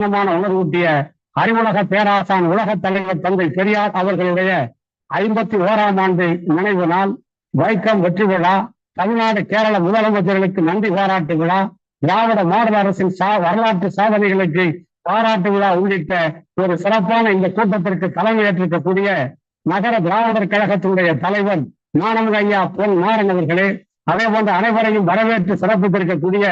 உணர்வூட்டிய அறிவுலக பேராசான் உலக தலைவர் தந்தை பெரியார் அவர்களுடைய ஐம்பத்தி ஓராம் ஆண்டு நினைவு நாள் வைக்கம் வெற்றி விழா தமிழ்நாடு கேரள முதலமைச்சர்களுக்கு நன்றி பாராட்டு விழா திராவிட மாடல் அரசின் சா வரலாற்று சாதனைகளுக்கு பாராட்டு விழா உள்ளிட்ட ஒரு சிறப்பான இந்த கூட்டத்திற்கு தலைமையேற்றிருக்கக்கூடிய நகர திராவிடர் கழகத்தினுடைய தலைவர் மாணவ ஐயா பொன் மாறன் அவர்களே அதே போன்ற அனைவரையும் வரவேற்று சிறப்பித்திருக்கக்கூடிய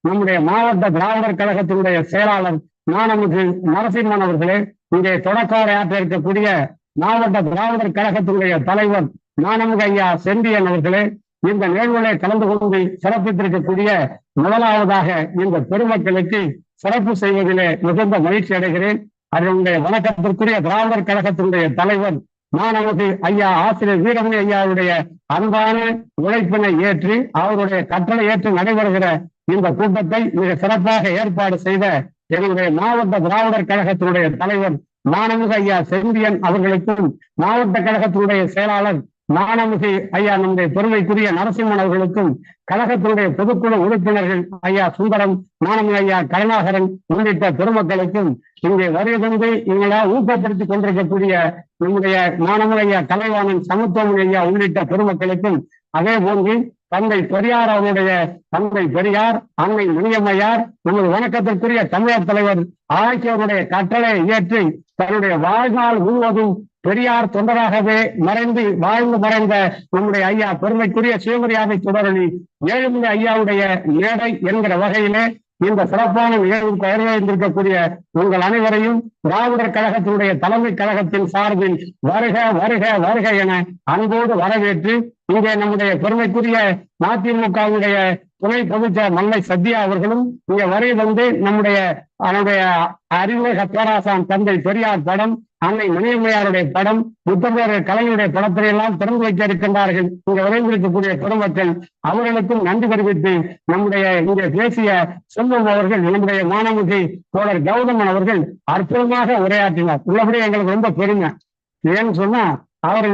நம்முடைய மாவட்ட திராவிடர் கழகத்தினுடைய செயலாளர் மாணமிகு நரசிம்மன் அவர்களே இங்கே தொடக்க உரையாற்ற இருக்கக்கூடிய மாவட்ட திராவிடர் கழகத்தினுடைய தலைவர் மாணமிகு ஐயா செம்பியன் அவர்களே இந்த நிகழ்வுகளை கலந்து கொண்டு சிறப்பித்திருக்கக்கூடிய முதலாவதாக இந்த பெருமக்களுக்கு சிறப்பு செய்வதிலே மிகுந்த மகிழ்ச்சி அடைகிறேன். அதனுடைய வணக்கத்திற்குரிய திராவிடர் கழகத்தினுடைய தலைவர் மாணவர்கள் ஐயா ஆசிரியர் வீரமணி ஐயாவுடைய அன்பான உழைப்பினை ஏற்றி அவருடைய கட்டளை ஏற்று நடைபெறுகிற இந்த கூட்டத்தை மிக சிறப்பாக ஏற்பாடு செய்த எங்களுடைய மாவட்ட திராவிடர் கழகத்தினுடைய தலைவர் மாணவக ஐயா செம்பியன் அவர்களுக்கும் மாவட்ட கழகத்தினுடைய செயலாளர் மாணவகி ஐயா நம்முடைய பெருமைக்குரிய நரசிம்மன் அவர்களுக்கும் கழகத்தினுடைய பொதுக்குழு உறுப்பினர்கள் ஐயா சுந்தரம் மாணவ ஐயா கருணாகரன் உள்ளிட்ட பெருமக்களுக்கும் இங்கே வருகை தந்து இவங்களா ஊக்கப்படுத்திக் கொண்டிருக்கக்கூடிய நம்முடைய மாணவ ஐயா கலைவாணன் சமத்துவமணி ஐயா உள்ளிட்ட பெருமக்களுக்கும் அதே போன்று தந்தை பெரியார் அவருடைய தந்தை பெரியார் அன்னை முனியம்மையார் நமது வணக்கத்திற்குரிய தமிழர் தலைவர் ஆகியோருடைய கட்டளை ஏற்றி தன்னுடைய வாழ்நாள் முழுவதும் பெரியார் தொண்டராகவே மறைந்து வாழ்ந்து மறைந்த நம்முடைய ஐயா பெருமைக்குரிய சிவமரியாதை தொடரணி ஏழுமலை ஐயாவுடைய மேடை என்கிற வகையிலே இந்த சிறப்பான நிகழ்வுக்கு வரவேற்றிருக்கக்கூடிய உங்கள் அனைவரையும் திராவிடர் கழகத்தினுடைய தலைமை கழகத்தின் சார்பில் வருக வருக வருக என அன்போடு வரவேற்று இங்கே நம்முடைய பெருமைக்குரிய மதிமுகவுடைய துணை பொதுச்செயலர் மல்லை சத்யா அவர்களும் இங்க வரை வந்து நம்முடைய அவனுடைய அறிவுலக பேராசான் தந்தை பெரியார் படம் அன்னை மணியம்மையாருடைய படம் புத்தபேர கலைஞருடைய படத்தை எல்லாம் திறந்து வைக்க இருக்கின்றார்கள். இங்க விரைந்திருக்கக்கூடிய குடும்பத்தில் அவர்களுக்கும் நன்றி தெரிவித்து நம்முடைய இங்கே பேசிய செல்வம் அவர்கள் நம்முடைய மாணவர்கள் தோழர் கௌதமன் அவர்கள் அற்புதமாக உரையாற்றினார். உள்ளபடி எங்களுக்கு ரொம்ப பெருமை. ஏன்னு சொன்னா அவர்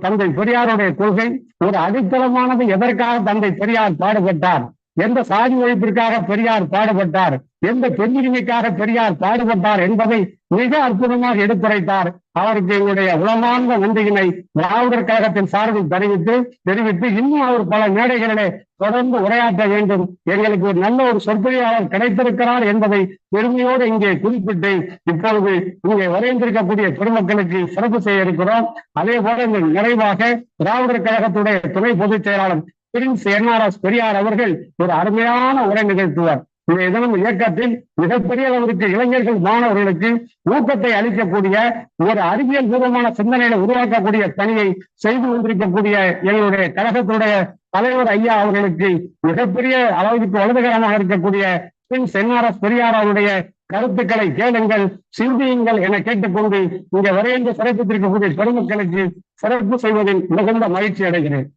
தந்தை பெரியாருடைய கொள்கை ஒரு அடித்தளமானது எதற்காக தந்தை பெரியார் பாடுபட்டார்? எந்த சாதி ஒழிப்பிற்காக பெரியார் பாடுபட்டார்? எந்த பெண்ணுரிமைக்காக பெரியார் பாடுபட்டார் என்பதை மிக அற்புதமாக எடுத்துரைத்தார். அவருக்கு எங்களுடைய உளமார்ந்த நன்றியினை திராவிடர் கழகத்தின் சார்பில் தெரிவித்து தெரிவித்து இன்னும் அவர் பல மேடைகளிலே தொடர்ந்து உரையாற்ற வேண்டும். எங்களுக்கு ஒரு நல்ல ஒரு சொற்பொழியாளர் கிடைத்திருக்கிறார் என்பதை பெருமையோடு இங்கே குறிப்பிட்டு இப்பொழுது இங்கே வரைந்திருக்கக்கூடிய பெருமக்களுக்கு சிறப்பு செய்ய இருக்கிறோம் அதே போல இந்த நிறைவாக திராவிடர் கழகத்துடைய துணை பொதுச் செயலாளர் பெரியார் அவர்கள் ஒரு அருமையான உரை நிகழ்த்துவார். இந்த இதனம் இயக்கத்தில் மிகப்பெரிய அளவிற்கு இளைஞர்கள் மாணவர்களுக்கு ஊக்கத்தை அளிக்கக்கூடிய ஒரு அறிவியல் பூர்வமான சிந்தனைகளை உருவாக்கக்கூடிய பணியை செய்து கொண்டிருக்கக்கூடிய எங்களுடைய கழகத்துடைய தலைவர் ஐயா அவர்களுக்கு மிகப்பெரிய அளவிற்கு வலதுகரமாக இருக்கக்கூடிய பின் சென்னாரஸ் பெரியார் அவருடைய கருத்துக்களை கேளுங்கள் சிந்தியுங்கள் என கேட்டுக்கொண்டு இங்க வரைந்து சிறப்பித்திருக்கக்கூடிய பெருமக்களுக்கு சிறப்பு செய்வதில் மிகுந்த மகிழ்ச்சி அடைகிறேன்.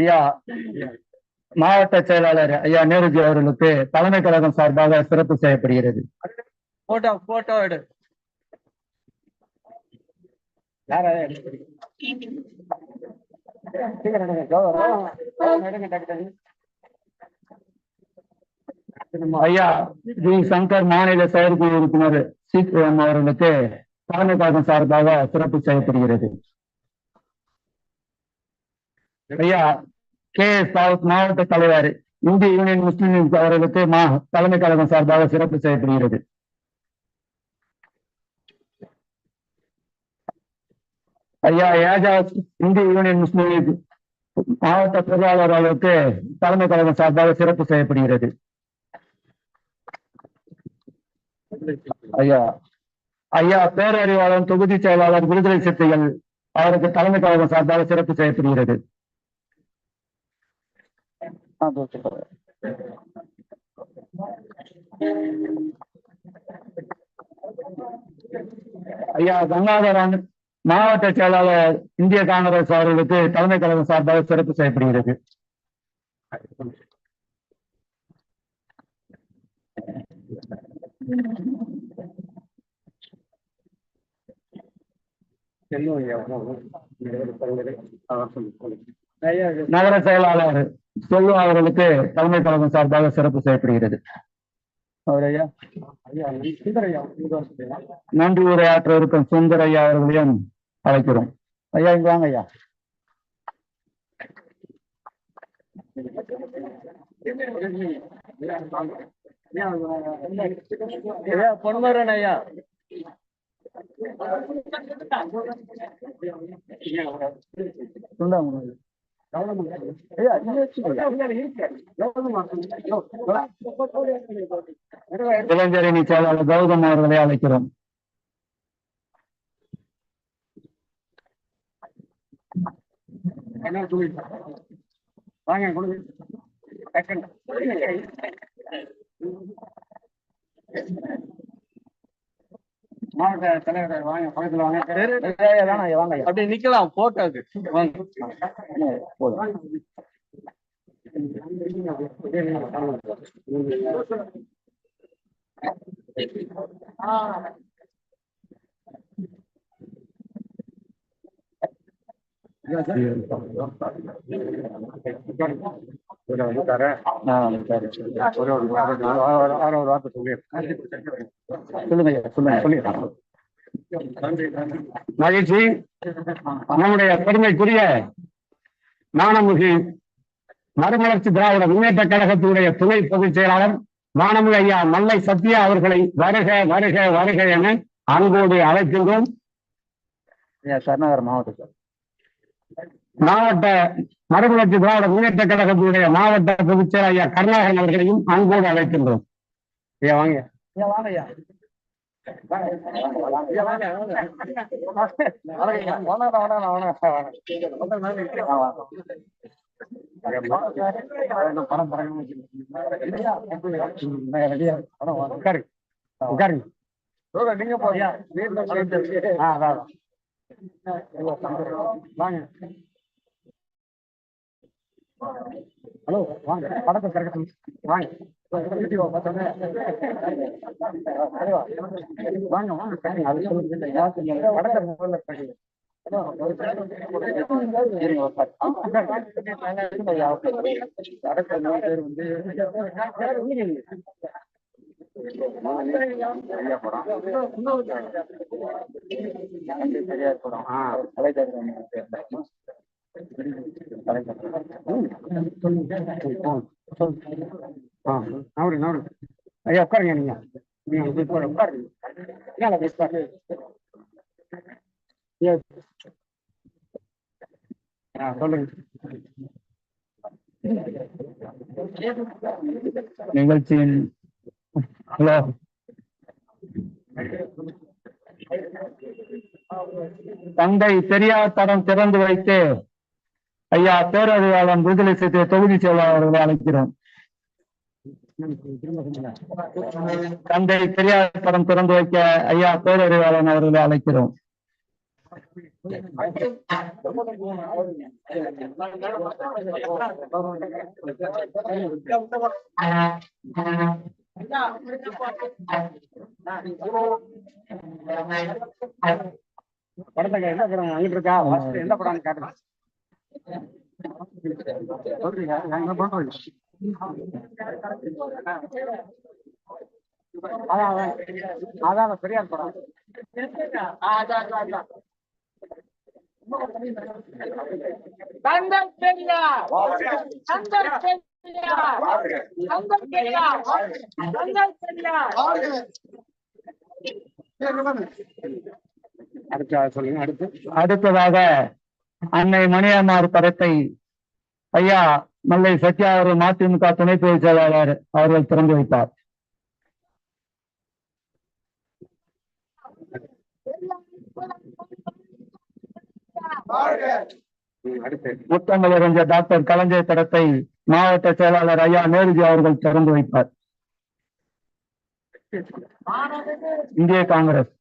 ஐயா மாவட்ட செயலாளர் ஐயா நேருஜி அவர்களுக்கு தலைமை கழகம் சார்பாக சிறப்பு செய்யப்படுகிறது. போட்டோ போட்டோ எடு. ஐயா ஜி சங்கர் மாநில செயற்குழு உறுப்பினர் சிபிஎம் அவர்களுக்கு தலைமை கழகம் சார்பாக சிறப்பு செய்யப்படுகிறது. ஐயா கே. எஸ். மாவட்ட தலைவர் இந்திய யூனியன் முஸ்லிம் லீக் அவர்களுக்கு மா தலைமை கழகம் சார்பாக சிறப்பு செய்யப்படுகிறது ஐயா ஏஜாஸ் இந்திய யூனியன் முஸ்லிம் லீக் மாவட்ட பொருளாளர் அவர்களுக்கு தலைமை கழகம் சார்பாக சிறப்பு செய்யப்படுகிறது ஐயா ஐயா பேரறிவாளன் தொகுதி செயலாளர் விடுதலை சிறுத்தைகள் அவருக்கு தலைமை கழகம் சார்பாக சிறப்பு செய்யப்படுகிறது ஐயா கங்காதரன் மாவட்ட செயலாளர் இந்திய காங்கிரஸ் அவர்களுக்கு தலைமை கழகம் சார்பாக சிறப்பு செய்யப்படுகிறது நகர செயலாளர் செல்வா அவர்களுக்கு தலைமை கழகம் சார்பாக சிறப்பு செய்யப்படுகிறது நன்றி உரையாற்ற இருக்கும் சுந்தர் ஐயா அவர்களையும் அழைக்கிறோம். ஐயா இங்க வாங்க ஐயா. பொன்மரன் ஐயா. சொன்னாங்க இளைஞரணி செயலாளர் கௌதம் அவர்களை அழைக்கிறோம். வாங்க கொடுங்க. மாவட்ட தலைவர் வாங்க பக்கத்துல வாங்க. அப்படி நிக்கலாம் போட்டோக்கு வாங்க ஆ, சரி. ஒரு ஒரு ஒரு ஒரு வார்த்தை சொல்லி சொல்லுங்க ஐயா சொல்லுங்க மகிழ்ச்சி. நம்முடைய பெருமைக்குரிய மானமுகி மறுமலர்ச்சி திராவிட முன்னேற்ற கழகத்தினுடைய துணை பொதுச் செயலாளர் மானமுக ஐயா மல்லை சத்யா அவர்களை வருக வருக வருக என அன்போடு அழைக்கின்றோம். சரணகர் மாவட்டம் சார் மாவட்ட மறுமலர்ச்சி திராவிட முன்னேற்ற கழகத்தினுடைய மாவட்ட பொதுச் செயலாளர் ஐயா கருணாகரன் அவர்களையும் அன்போடு அழைக்கின்றோம். ஐயா வாங்க. உட்காரு உட்காருங்க. நீங்க போறியா வாங்க. ஹலோ வாங்க. படத்தை திறக்க வாங்க. வாங்க. வாங்க சரிங்க, அது சொல்லுங்க. படத்தை முதல்ல திறக்க. ஆ, நவரு, நவரு. ஐயா உட்காருங்க நீங்க நீங்க உட்காருங்க. சொல்லுங்க நிகழ்ச்சியின் ஹலோ. தந்தை பெரியார் திறந்து வைத்து ஐயா பேரறிவாளன் விடுதலை சிறுத்தை தொகுதி செயலாளர்களை அழைக்கிறோம். தந்தை பெரியார் படம் திறந்து வைக்க ஐயா பேரறிவாளன் அவர்களை அழைக்கிறோம். படத்தை எந்த படம் வாங்கிட்டு இருக்கா எந்த படம் காட்டுங்க சொல்றீங்க நான் என்ன அதான் அதான். பெரியார் படம் தந்தை பெரியார் தந்தை பெரியார் அடுத்ததாக அன்னை மணியம்மார் படத்தை ஐயா மல்லை சத்யா அவர்கள் மதிமுக துணை பொதுச் செயலாளர் அவர்கள் திறந்து வைத்தார். ம், முத்தமிழறிஞர் டாக்டர் கலைஞர் படத்தை மாவட்ட செயலாளர் ஐயா நேருஜி அவர்கள் திறந்து வைப்பார். இந்திய காங்கிரஸ்.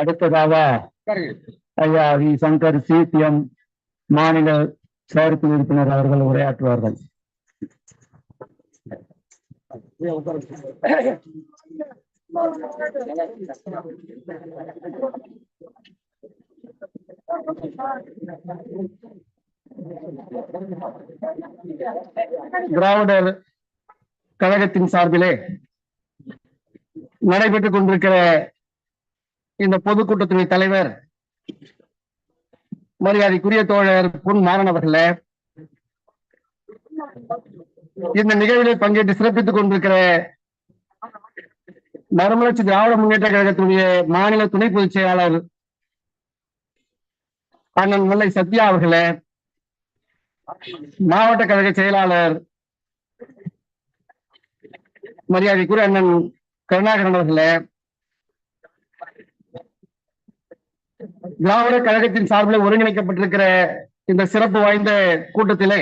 அடுத்ததாக ஐயா வி சங்கர் சிபிஎம் மாநில செயற்குழு உறுப்பினர் அவர்கள் உரையாற்றுவார்கள். திராவிடர் கழகத்தின் சார்பிலே நடைபெற்றுக் கொண்டிருக்கிற இந்த பொதுக்கூட்டத்தினுடைய தலைவர் மரியாதைக்குரிய தோழர் பொன் மாறன் அவர்களே இந்த நிகழ்வில் பங்கேற்று சிறப்பித்துக் கொண்டிருக்கிற மறுமலர்ச்சி திராவிட முன்னேற்ற கழகத்தினுடைய மாநில துணை பொதுச் செயலாளர் அண்ணன் முல்லை சத்யா அவர்களே மாவட்ட கழக செயலாளர் மரியாதைக்குரிய அண்ணன் கருணாகரன் அவர்களே திராவிட கழகத்தின் சார்பில் ஒருங்கிணைக்கப்பட்டிருக்கிற இந்த சிறப்பு வாய்ந்த கூட்டத்திலே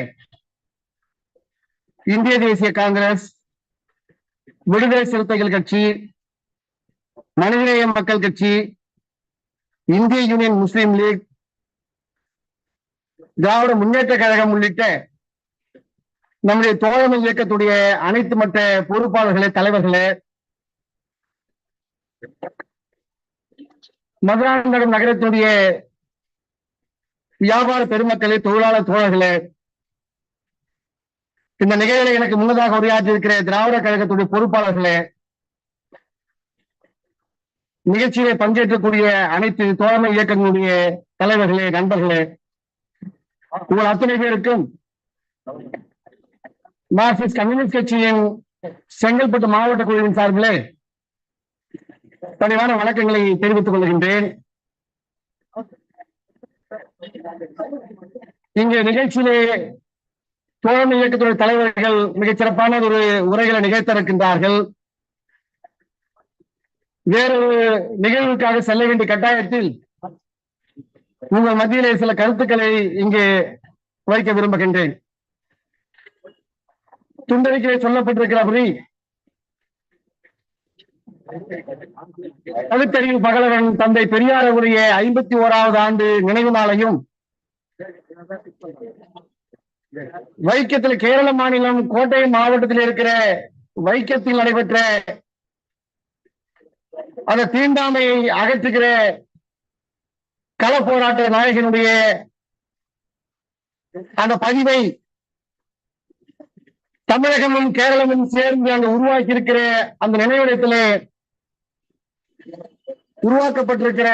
இந்திய தேசிய காங்கிரஸ் விடுதலை சிறுத்தைகள் கட்சி மனிதநேய மக்கள் கட்சி இந்திய யூனியன் முஸ்லீம் லீக் திராவிட முன்னேற்ற கழகம் உள்ளிட்ட நம்முடைய தோழமை இயக்கத்துடைய அனைத்து மற்ற பொறுப்பாளர்களே தலைவர்களே மதுராந்தகம் நகரத்துடைய வியாபார பெருமக்களே தொழிலாளர் தோழர்களே இந்த நிகழ்வில் எனக்கு முன்னதாக உரையாற்றி இருக்கிற திராவிட கழகத்துடைய பொறுப்பாளர்களே நிகழ்ச்சியிலே பங்கேற்றக்கூடிய அனைத்து தோழமை இயக்கங்களுடைய தலைவர்களே நண்பர்களே உங்கள் அத்தனை பேருக்கும் மார்க்சிஸ்ட் கம்யூனிஸ்ட் கட்சியின் செங்கல்பட்டு மாவட்ட குழுவின் சார்பிலே பணிவான வணக்கங்களை தெரிவித்துக் கொள்கின்றேன். இங்கு நிகழ்ச்சியிலே தோழமை இயக்கத்துடைய தலைவர்கள் மிகச் சிறப்பான ஒரு உரைகளை நிகழ்த்த இருக்கின்றார்கள் வேறொரு நிகழ்வுக்காக செல்ல வேண்டிய கட்டாயத்தில் உங்கள் மத்தியிலே சில கருத்துக்களை இங்கு வைக்க விரும்புகின்றேன். துண்டறிக்கையை சொல்லப்பட்டிருக்கிறபடி பகுத்தறிவு பகலவன் தந்தை பெரியாரவுடைய ஐம்பத்தி ஓராவது ஆண்டு நினைவு நாளையும் வைக்கத்தில் கேரள மாநிலம் கோட்டை மாவட்டத்தில் இருக்கிற வைக்கத்தில் நடைபெற்ற அந்த தீண்டாமையை அகற்றுகிற கள போராட்ட நாயகனுடைய அந்த பதிவை தமிழகமும் கேரளமும் சேர்ந்து அங்கு உருவாக்கி இருக்கிற அந்த நினைவிடத்திலே உருவாக்கப்பட்டிருக்கிற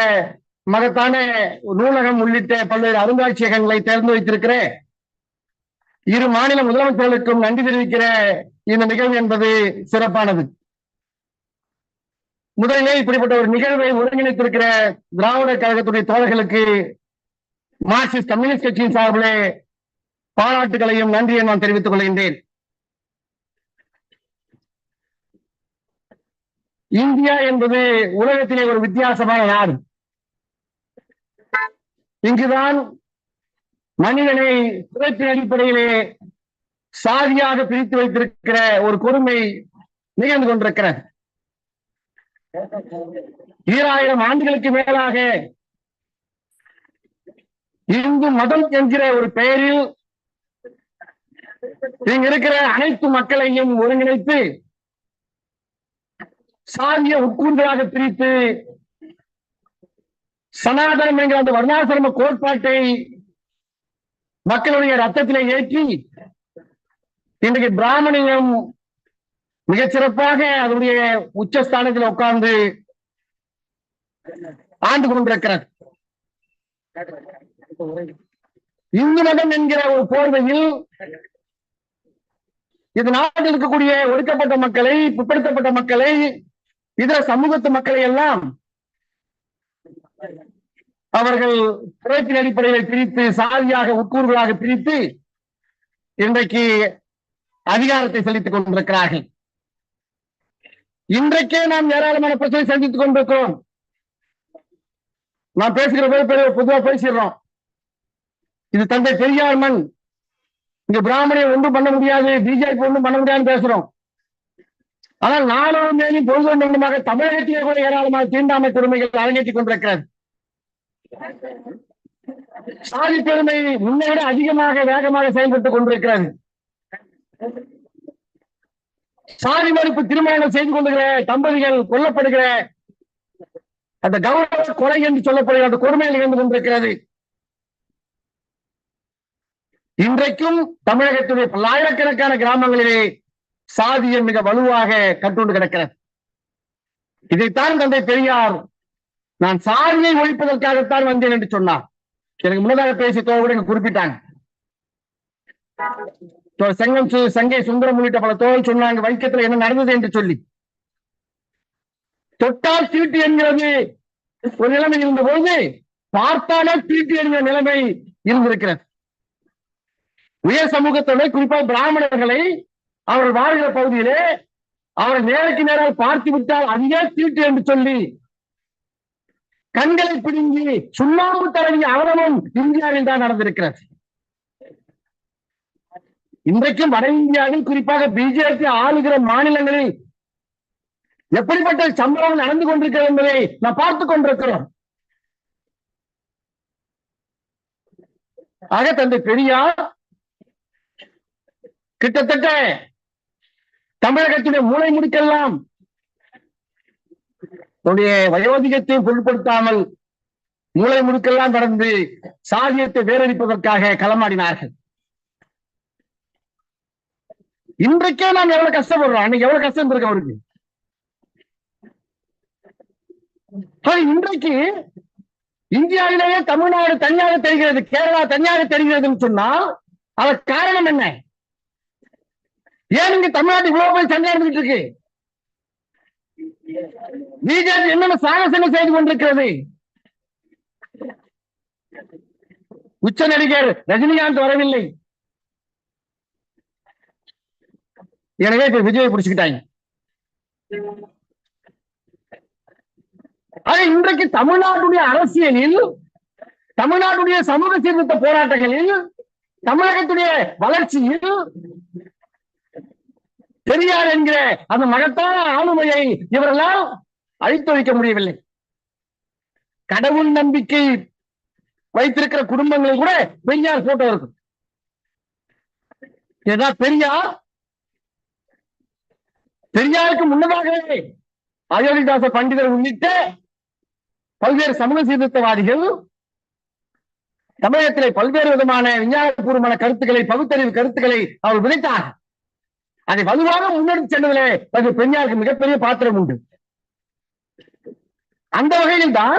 மகத்தான நூலகம் உள்ளிட்ட பல்வேறு அருங்காட்சியகங்களை தேர்ந்து வைத்திருக்கிற இரு மாநில முதலமைச்சர்களுக்கும் நன்றி தெரிவிக்கிற இந்த நிகழ்வு என்பது சிறப்பானது. முதலிலே இப்படிப்பட்ட ஒரு நிகழ்வை ஒருங்கிணைத்திருக்கிற திராவிட கழகத்துடைய தோழர்களுக்கு மார்க்சிஸ்ட் கம்யூனிஸ்ட் கட்சியின் சார்பிலே பாராட்டுகளையும் நன்றியை நான் தெரிவித்துக் கொள்கின்றேன். இந்தியா என்பது உலகத்திலே ஒரு வித்தியாசமான நாடு. இங்குதான் மனிதனை பிறப்பின் அடிப்படையிலே சாதியாக பிரித்து வைத்திருக்கிற ஒரு கொடுமை நிகழ்ந்து கொண்டிருக்கிற ஈராயிரம் ஆண்டுகளுக்கு மேலாக இந்து மதம் என்கிற ஒரு பெயரில் இங்க இருக்கிற அனைத்து மக்களையும் ஒருங்கிணைத்து சாதிய உட்கூறுகளாக பிரித்து சனாதனம் என்கிற அந்த வர்ணாசிரம கோட்பாட்டை மக்களுடைய ரத்தத்திலே ஏற்றி இன்றைக்கு பிராமணியம் மிக சிறப்பாக அதனுடைய உச்சஸ்தானத்தில் உட்கார்ந்து ஆண்டு கொண்டிருக்கிறது இந்து மதம் என்கிற ஒரு போர்வையில் இது நாட்டில் இருக்கக்கூடிய ஒடுக்கப்பட்ட மக்களை பிற்படுத்தப்பட்ட மக்களை இதர சமூகத்து மக்களை எல்லாம் அவர்கள் பிறப்பின் அடிப்படையில் பிரித்து சாதியாக உட்கூறுகளாக பிரித்து இன்றைக்கு அதிகாரத்தை செலுத்திக் கொண்டிருக்கிறார்கள். இன்றைக்கே நாம் ஏராளமான பிரச்சனை சந்தித்துக் கொண்டிருக்கிறோம். நான் பேசுகிற பேர் பெரிய பொதுவா பேசிடுறோம். இது தந்தை பெரியார் மண். இங்க பிராமணியை ஒன்றும் பண்ண முடியாது பிஜேபி ஒன்றும் பண்ண முடியாதுன்னு பேசுறோம். ஆனால் நானும் மேலும் பொழுது நிமிடமாக தமிழகத்திலே கூட ஏராளமான தீண்டாமை கொடுமைகள் அரங்கேற்றிக் கொண்டிருக்கிறது. சாதி பெருமை முன்னை விட அதிகமாக வேகமாக செயல்பட்டுக் கொண்டிருக்கிறது. சாதி மறுப்பு திருமணம் செய்து கொள்ளுகிற தம்பதிகள் கொல்லப்படுகிற அந்த கௌரவ கொலை என்று சொல்லப்படுகிற அந்த கொடுமையில் இருந்து கொண்டிருக்கிறது. இன்றைக்கும் தமிழகத்துடைய பல்லாயிரக்கணக்கான கிராமங்களிலே சாதியம் மிக வலுவாக கட்டுண்டு கிடக்கிறது. இதைத்தான் தந்தை பெரியார் நான் சாதியை ஒழிப்பதற்காகத்தான் வந்தேன் என்று சொன்னார். எனக்கு முன்னதாக பேசிய தோழர்கள் குறிப்பிட்டாங்க. செங்கம் சங்கை சுந்தரம் உள்ளிட்ட பல தோழர் சொன்னாங்க வைக்கத்துல என்ன நடந்தது என்று சொல்லி. தொட்டால் சீட்டு என்கிறது ஒரு நிலைமை இருந்த போது பார்த்தாலே தீட்டு என்கிற நிலைமை இருந்திருக்கிறது. உயர் சமூகத்தோட குறிப்பாக பிராமணர்களை அவர்கள் வாழ்கிற பகுதியிலே அவர்கள் நேருக்கு நேராக பார்த்து விட்டால் அதுவே தீட்டு என்று சொல்லி கண்களை பிடுங்கி சுண்ணாம்பு தடவிய அவலமும் இந்தியாவில் தான் நடந்திருக்கிறது இன்றைக்கும் வட இந்தியாவில் குறிப்பாக பிஜேபி ஆளுகிற மாநிலங்களில் எப்படிப்பட்ட சம்பவம் நடந்து கொண்டிருக்கிறது என்பதை நாம் பார்த்துக் கொண்டிருக்கிறோம். ஆக தந்தை பெரியார் கிட்டத்தட்ட தமிழகத்துடைய மூளை முடிக்கெல்லாம் தன்னுடைய வயோதிகத்தை பொருட்படுத்தாமல் மூளை முழுக்கெல்லாம் கடந்து சாதியத்தை வேரடிப்பதற்காக களமாடினார்கள். இன்றைக்கே நாம் எவ்வளவு கஷ்டப்படுறோம்? அன்னைக்கு எவ்வளவு கஷ்டம் இருக்கு அவருக்கு? இன்றைக்கு இந்தியாவிலேயே தமிழ்நாடு தனியாக தெரிகிறது கேரளா தனியாக தெரிகிறதுன்னு சொன்னால் அதற்கு காரணம் என்ன? ஏன் இங்க தமிழ்நாடு இவ்வளவு போய் சண்டை நடந்துட்டு இருக்கு? பிஜேபி என்னென்ன சாகசங்கள் செய்து கொண்டிருக்கிறது? உச்ச நடிகர் ரஜினிகாந்த் வரவில்லை. எனவே இப்ப விஜய் பிடிச்சுக்கிட்டாங்க. இன்றைக்கு தமிழ்நாட்டுடைய அரசியலில் தமிழ்நாட்டுடைய சமூக சீர்திருத்த போராட்டங்களில் தமிழகத்துடைய வளர்ச்சியில் பெரியார் என்கிற அந்த மகத்தான ஆளுமையை இவரெல்லாம் அழித்து வைக்க முடியவில்லை. கடவுள் நம்பிக்கை வைத்திருக்கிற குடும்பங்களில் கூட பெரியார் போட்டோ இருக்கும் ஏதா பெரியார் பெரியாருக்கு முன்னதாகவே அயோத்திதாச பண்டிதர் உள்ளிட்ட பல்வேறு சமூக சீர்திருத்தவாதிகள் தமிழகத்திலே பல்வேறு விதமான விஞ்ஞானபூர்வமான கருத்துக்களை பகுத்தறிவு கருத்துக்களை அவர் விதைத்தார். அதை வலுவாக முன்னெடுத்து சென்றதிலே அது பெரியாருக்கு மிகப்பெரிய பாத்திரம் உண்டு. அந்த வகையில் தான்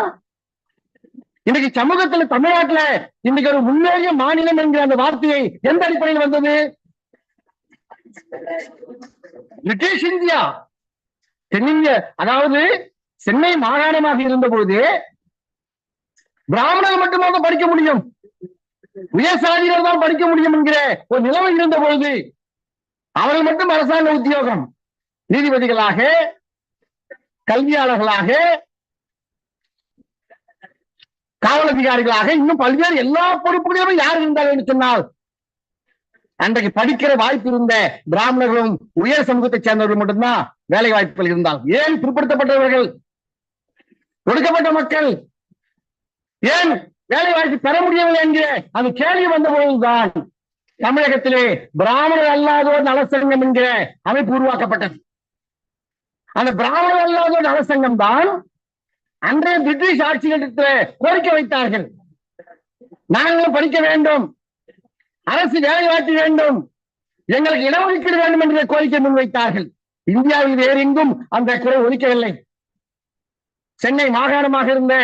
இன்னைக்கு சமூகத்துல தமிழ்நாட்டுல இன்னைக்கு ஒரு முன்னேறிய மாநிலம் என்கிற அந்த வார்த்தையை எந்த அடிப்படையில் வந்தது? பிரிட்டிஷ் இந்தியா தென்னிந்திய அதாவது சென்னை மாகாணமாக இருந்த போது பிராமணர்கள் மட்டும்தான் படிக்க முடியும். உயர் சாதியினர் தான் படிக்க முடியும் என்கிற ஒரு நிலைமை இருந்த பொழுது அவர்கள் மட்டும் அரசாங்க உத்தியோகம். நீதிபதிகளாக கல்வியாளர்களாக காவல் அதிகாரிகளாக இன்னும் பல்வேறு எல்லா பொறுப்புகளிலும் யார் இருந்தார்கள் என்று சொன்னால் அன்றைக்கு படிக்கிற வாய்ப்பு இருந்த பிராமணர்களும் உயர் சமூகத்தைச் சேர்ந்தவர்கள் மட்டும்தான் வேலை வாய்ப்புகள் இருந்தால். ஏன் பிற்படுத்தப்பட்டவர்கள்? ஒடுக்கப்பட்ட மக்கள். ஏன் வேலை வாய்ப்பு பெற முடியவில்லை என்கிற அந்த கேள்வி வந்த பொழுதுதான் தமிழகத்திலே பிராமணர் அல்லாதோர் நலசங்கம் என்கிற அமைப்பு உருவாக்கப்பட்டது. அந்த பிராமணர் அல்லாதோர் நலசங்கம் தான் அன்றைய பிரிட்டிஷ் ஆட்சியிடத்தில் கோரிக்கை வைத்தார்கள். நாங்களும் படிக்க வேண்டும். அரசு வேலை வாய்ப்பு வேண்டும். எங்களுக்கு இடஒதுக்கீடு வேண்டும் என்ற கோரிக்கை முன்வைத்தார்கள். இந்தியாவில் வேறு எங்கும் அந்த குறை ஒலிக்கவில்லை. சென்னை மாகாணமாக இருந்த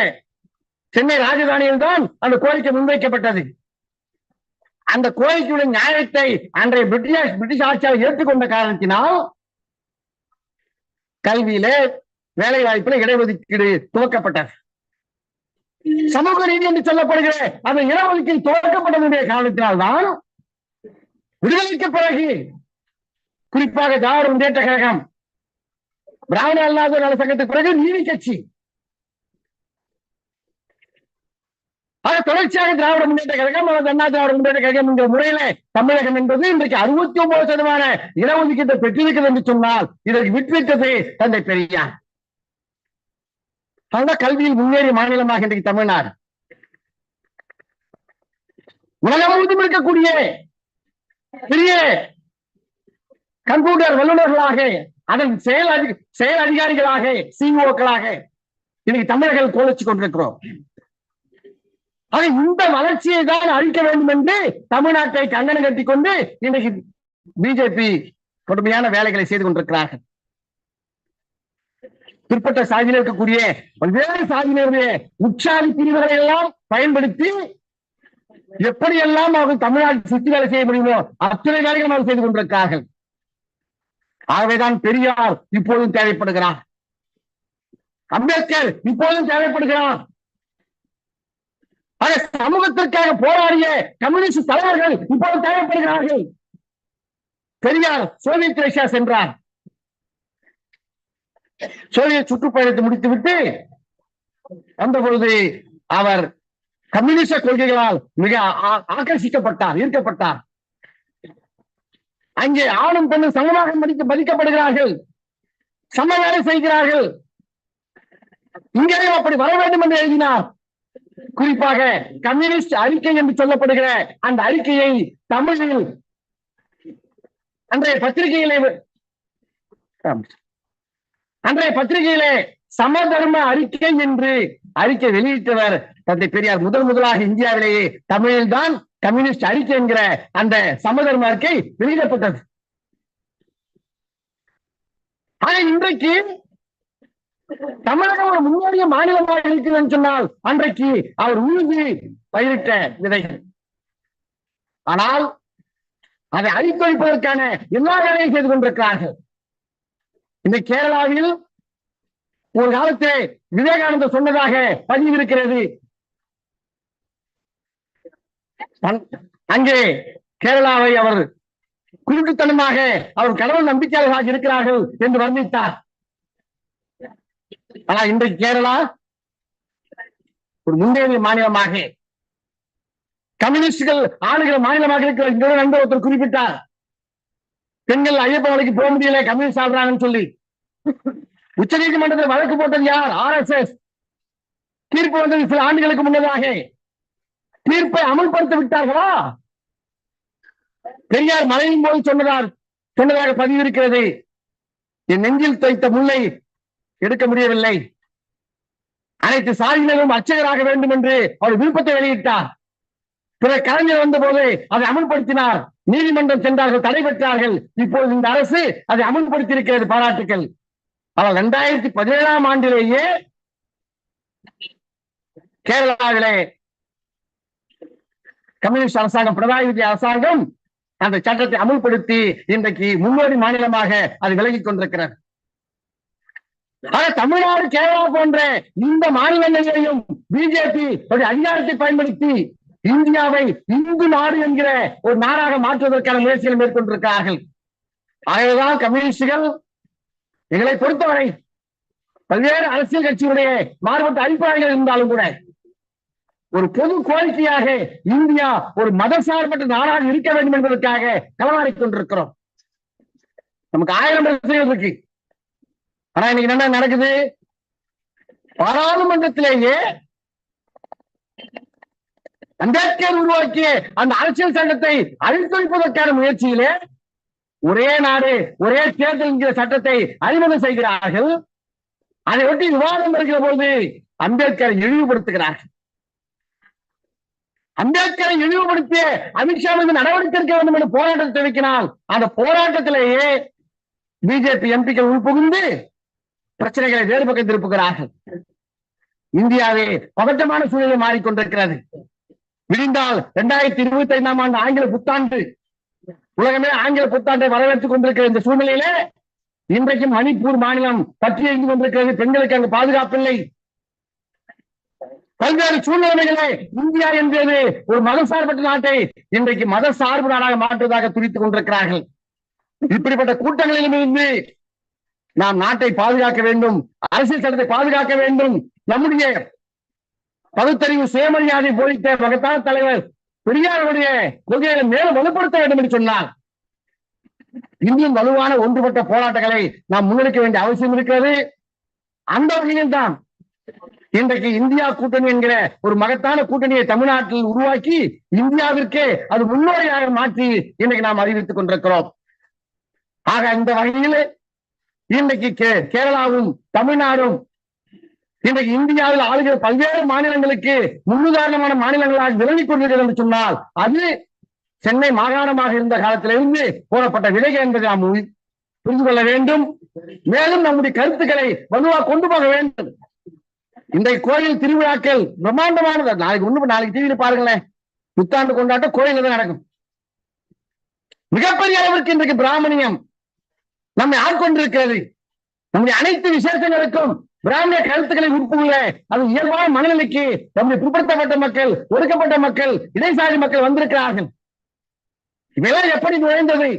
சென்னை ராஜதானியில் தான் அந்த கோரிக்கை முன்வைக்கப்பட்டது. அந்த கோரிக்கையுடைய நியாயத்தை அன்றைய பிரிட்டிஷ் பிரிட்டிஷ் ஆட்சியாளர் ஏற்றுக்கொண்ட காரணத்தினால் கல்வியிலே வேலை வாய்ப்பில் இடஒதுக்கீடு துவக்கப்பட்டது. சமூக ரீதி என்று சொல்லப்படுகிற அந்த இடஒதுக்கீடு துவக்கப்பட்டதுடைய காரணத்தினால்தான் விடுதலைக்கு பிறகு குறிப்பாக திராவிட முன்னேற்ற கழகம் பிராமண அல்லாத நல சங்கத்துக்கு பிறகு நீதி கட்சி ஆக தொடர்ச்சியாக திராவிட முன்னேற்ற கழகம் அல்லது அண்ணா திராவிட முன்னேற்ற கழகம் என்ற முறையில தமிழகம் என்பது இன்றைக்கு அறுபத்தி ஒன்பது சதமான இடஒதுக்கீட்டை பெற்றிருக்கிறது என்று சொன்னால் இதற்கு விட்டுவிட்டது தந்தை பெரியார். அந்த கல்வியில் முன்னேறிய மாநிலமாக இன்றைக்கு தமிழ்நாடு. உலகம் முழுவதும் இருக்கக்கூடிய பெரிய கம்ப்யூட்டர் வல்லுநர்களாக அதன் செயல் அதிக செயல் அதிகாரிகளாக சிஓக்களாக இன்னைக்கு தமிழர்கள் கோலிச்சு கொண்டிருக்கிறோம். ஆக இந்த வளர்ச்சியை தான் அழிக்க வேண்டும் என்று தமிழ்நாட்டை கங்கணம் கட்டிக் கொண்டு இன்னைக்கு பிஜேபி கடுமையான வேலைகளை செய்து கொண்டிருக்கிறார்கள். பிற்பட்ட சாதியில் இருக்கக்கூடிய பல்வேறு சாதியினருடைய உற்சாதி பிரிவுகளை எல்லாம் பயன்படுத்தி எப்படியெல்லாம் அவர்கள் தமிழ்நாட்டில் சுற்றி வேலை செய்ய முடியுமோ அத்தனை வேலைகளும் அவர்கள் செய்து கொண்டிருக்கிறார்கள். ஆகவேதான் பெரியார் இப்போதும் தேவைப்படுகிறார். அம்பேத்கர் இப்போதும் தேவைப்படுகிறார். ஆக சமூகத்திற்காக போராடிய கம்யூனிஸ்ட் தலைவர்கள் இப்போது தேவைப்படுகிறார்கள். பெரியார் சோவியத் ரஷ்யா சென்றார். சோவியத் சுற்றுப்பயணத்தை முடித்துவிட்டு வந்த பொழுது அவர் கம்யூனிஸ்ட கொள்கைகளால் மிக ஆ- ஆக்கர்ஷிக்கப்பட்டார் ஈர்க்கப்பட்டார். அங்கே ஆணும் பெண்ணும் சமமாக மதிக்க மதிக்கப்படுகிறார்கள். சம வேலை செய்கிறார்கள். இங்கேயும் அப்படி வர வேண்டும் என்று எழுதினார். குறிப்பாக கம்யூனிஸ்ட் அறிக்கை என்று சொல்லப்படுகிற அந்த அறிக்கையை தமிழில் அன்றைய பத்திரிகையிலே அன்றைய பத்திரிகையிலே சமதர்ம அறிக்கை என்று அறிக்கை வெளியிட்டவர் தந்தை பெரியார். முதல் முதலாக இந்தியாவிலேயே தமிழில் தான் கம்யூனிஸ்ட் அறிக்கை என்கிற அந்த சமதர்ம அறிக்கை வெளியிடப்பட்டது. ஆனா இன்றைக்கு தமிழகம் ஒரு முன்னோடிய மாநிலமாக இருக்கிறது சொன்னால் அன்றைக்கு அவர் உழுது பயிரிட்ட விதைகள். ஆனால் அதை அழித்தொழிப்பதற்கான எல்லா வேலையும் செய்து கொண்டிருக்கிறார்கள். இந்த கேரளாவில் ஒரு காலத்திலே விவேகானந்தர் சொன்னதாக பதிவு இருக்கிறது அங்கே கேரளாவை அவர் குருட்டுத்தனமாக அவர் கடவுள் நம்பிக்கையாளர்களாக இருக்கிறார்கள் என்று வர்ணித்தார். ஆனா இன்றைக்கு கேரளா ஒரு முன்னேறிய மாநிலமாக கம்யூனிஸ்டுகள் ஆளுகிற மாநிலமாக இருக்கிற இன்னொரு நண்பர் ஒருத்தர் குறிப்பிட்டார். பெண்கள் ஐயப்ப மலைக்கு போக முடியல கம்யூனிஸ்ட் ஆடுறாங்கன்னு சொல்லி. உச்ச நீதிமன்றத்தில் வழக்கு போட்டது யார்? R S S. தீர்ப்பு வந்தது சில ஆண்டுகளுக்கு முன்னதாக. தீர்ப்பை அமல்படுத்த விட்டார்களா? பெரியார் மலையின் போது சொன்னதார் சொன்னதாக பதிவு இருக்கிறது. என் நெஞ்சில் தைத்த முல்லை எடுக்க முடியவில்லை. அனைத்து சாதியினரும் அர்ச்சகராக வேண்டும் என்று அவர் விருப்பத்தை வெளியிட்டார். பிற கலைஞர் வந்தபோது அதை அமல்படுத்தினார். நீதிமன்றம் சென்றார்கள் தடை பெற்றார்கள். இப்போது இந்த அரசு அதை அமல்படுத்தி இருக்கிறது பாராட்டுக்கள். ஆனால் இரண்டாயிரத்தி பதினேழாம் ஆண்டிலேயே கேரளாவிலே கம்யூனிஸ்ட் அரசாங்கம் பினராயி விஜய் அரசாங்கம் அந்த சட்டத்தை அமுல்படுத்தி இன்றைக்கு முன்னோடி மாநிலமாக அது விலகிக் கொண்டிருக்கிறது. ஆனா தமிழ்நாடு கேரளா போன்ற இந்த மாநிலங்களிலேயும் பிஜேபி ஒரு அதிகாரத்தை பயன்படுத்தி இந்தியாவை இந்து நாடு என்கிற ஒரு நாடாக மாற்றுவதற்கான முயற்சிகள் மேற்கொண்டிருக்கிறார்கள். ஆகவேதான் கம்யூனிஸ்டுகள் எங்களை பொறுத்தவரை பல்வேறு அரசியல் கட்சிகளுடைய மாறுபட்ட அபிப்பிராயங்கள் இருந்தாலும் கூட ஒரு பொது கோரிக்கையாக இந்தியா ஒரு மதசார்பற்ற நாடாக இருக்க வேண்டும் என்பதற்காக களமாடிக் கொண்டிருக்கிறோம் நமக்கு ஆயிரம் பிரச்சனைகள் இருக்கு. ஆனா இன்னைக்கு என்ன நடக்குது? பாராளுமன்றத்திலேயே அம்பேத்கர் உருவாக்கிய அந்த அரசியல் சட்டத்தை அழித்தொழிப்பதற்கான முயற்சியிலே ஒரே நாடு ஒரே தேர்தல் என்கிற சட்டத்தை அறிமுகம் செய்கிறார்கள். அதை ஒட்டி விவாதம் வருகிற போது அம்பேத்கரை இழிவுபடுத்துகிறார்கள். அம்பேத்கரை இழிவுபடுத்திய அமித்ஷா மீது நடவடிக்கை எடுக்க வேண்டும் என்று போராட்டத்தை வைக்கினால் அந்த போராட்டத்திலேயே பிஜேபி எம்பிக்கள் உள்புகுந்து பிரச்சனைகளை வேறு பக்கம் திருப்புகிறார்கள். இந்தியாவே பதட்டமான சூழ்நிலை மாறிக்கொண்டிருக்கிறது. விடிந்தால் இரண்டாயிரத்தி இருபத்தி ஐந்தாம் ஆண்டு ஆங்கில புத்தாண்டு. உலகமே ஆங்கில புத்தாண்டை வரவேற்றுக் கொண்டிருக்கிற இந்த சூழ்நிலையில இன்றைக்கும் மணிப்பூர் மாநிலம் பற்றி எழுந்து கொண்டிருக்கிறது. பெண்களுக்கு அங்கு பாதுகாப்பில்லை பல்வேறு சூழ்நிலைகளே இந்தியா என்பது ஒரு மதசார்பற்ற நாட்டை இன்றைக்கு மத சார்பு நாடாக மாற்றுவதாக துடித்துக் கொண்டிருக்கிறார்கள். இப்படிப்பட்ட கூட்டங்களிலும் இருந்து நாம் நாட்டை பாதுகாக்க வேண்டும் அரசியல் சட்டத்தை பாதுகாக்க வேண்டும். நம்முடைய பகுத்தறிவு சுயமரியாதை போதித்த மகத்தான தலைவர் பெரியாருடைய கொள்கைகளை மேலும் வலுப்படுத்த வேண்டும் என்று சொன்னார். இன்னும் வலுவான ஒன்றுபட்ட போராட்டங்களை நாம் முன்னெடுக்க வேண்டிய அவசியம் இருக்கிறது. அந்த வகையில் தான் இன்றைக்கு இந்தியா கூட்டணி என்கிற ஒரு மகத்தான கூட்டணியை தமிழ்நாட்டில் உருவாக்கி இந்தியாவிற்கே அது முன்னோடியாக மாற்றி இன்றைக்கு நாம் அறிவித்துக் கொண்டிருக்கிறோம். ஆக இந்த வகையில் இன்றைக்கு கே- கேரளாவும் தமிழ்நாடும் இன்றைக்கு இந்தியாவில் ஆளுகிற பல்வேறு மாநிலங்களுக்கு முன்னுதாரணமான மாநிலங்களாக விளங்கிக் கொண்டிருக்கிறது என்று சொன்னால் அது சென்னை மாகாணமாக இருந்த காலத்திலிருந்து போடப்பட்ட விலைகள் என்பதை நாம் புரிந்து கொள்ள வேண்டும். மேலும் நம்முடைய கருத்துக்களை வலுவாக கொண்டு போக வேண்டும். இந்த கோயில் திருவிழாக்கள் பிரம்மாண்டமானது. நாளைக்கு ஒண்ணு நாளைக்கு டிவியில் பாருங்களேன். புத்தாண்டு கொண்டாட்டம் கோயில் தான் நடக்கும். மிகப்பெரிய அளவிற்கு இன்றைக்கு பிராமணியம். நம்மை ஆட்கொண்டிருக்கிறது. நம்முடைய அனைத்து விசேஷங்களுக்கும் பிராமிய கருத்துக்களை உட்புள்ள அது இயல்பான மனநிலைக்கு நம்முடைய பிற்படுத்தப்பட்ட மக்கள் ஒடுக்கப்பட்ட மக்கள் இடைசாரி மக்கள் வந்திருக்கிறார்கள். இவையெல்லாம் எப்படி நுழைந்தது?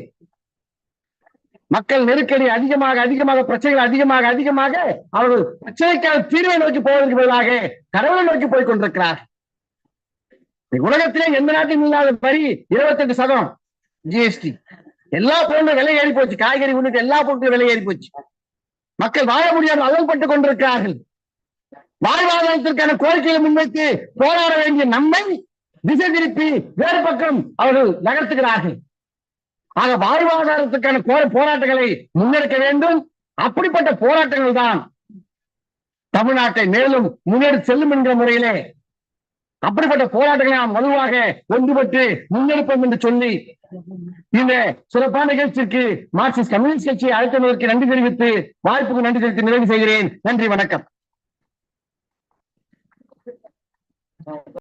மக்கள் நெருக்கடி அதிகமாக அதிகமாக பிரச்சனைகள் அதிகமாக அதிகமாக அவர்கள் பிரச்சனைக்கான தீர்வை நோக்கி போவதற்கு பதிலாக கடவுளை நோக்கி போய் கொண்டிருக்கிறார். உலகத்திலே எந்த நாட்டிலும் இல்லாத வரி இருபத்தெட்டு சதம் ஜிஎஸ்டி. எல்லா பொருளும் விலை ஏறி போச்சு. காய்கறி உள்ளிட்ட எல்லா பொருட்களும் விலை ஏறி போச்சு. மக்கள் வாழ முடியாமல் அளவுபட்டுக் கொண்டிருக்கிறார்கள். வாழ்வாதாரத்திற்கான கோரிக்கையை முன்வைத்து போராட வேண்டிய நம்மை திசை திருப்பி வேறு பக்கம் அவர்கள் நகர்த்துகிறார்கள். ஆக வாழ்வாதாரத்துக்கான கோர போராட்டங்களை முன்னெடுக்க வேண்டும். அப்படிப்பட்ட போராட்டங்கள் தான் தமிழ்நாட்டை மேலும் முன்னெடுத்து செல்லும் என்கிற முறையிலே அப்படிப்பட்ட போராட்டங்களை நாம் வலுவாக ஒன்றுபட்டு முன்னெடுப்போம் என்று சொல்லி இந்த சிறப்பான நிகழ்ச்சிக்கு மார்க்சிஸ்ட் கம்யூனிஸ்ட் கட்சியை அழைத்ததற்கு நன்றி தெரிவித்து வாய்ப்புக்கு நன்றி தெரிவித்து நிறைவு செய்கிறேன். நன்றி வணக்கம்.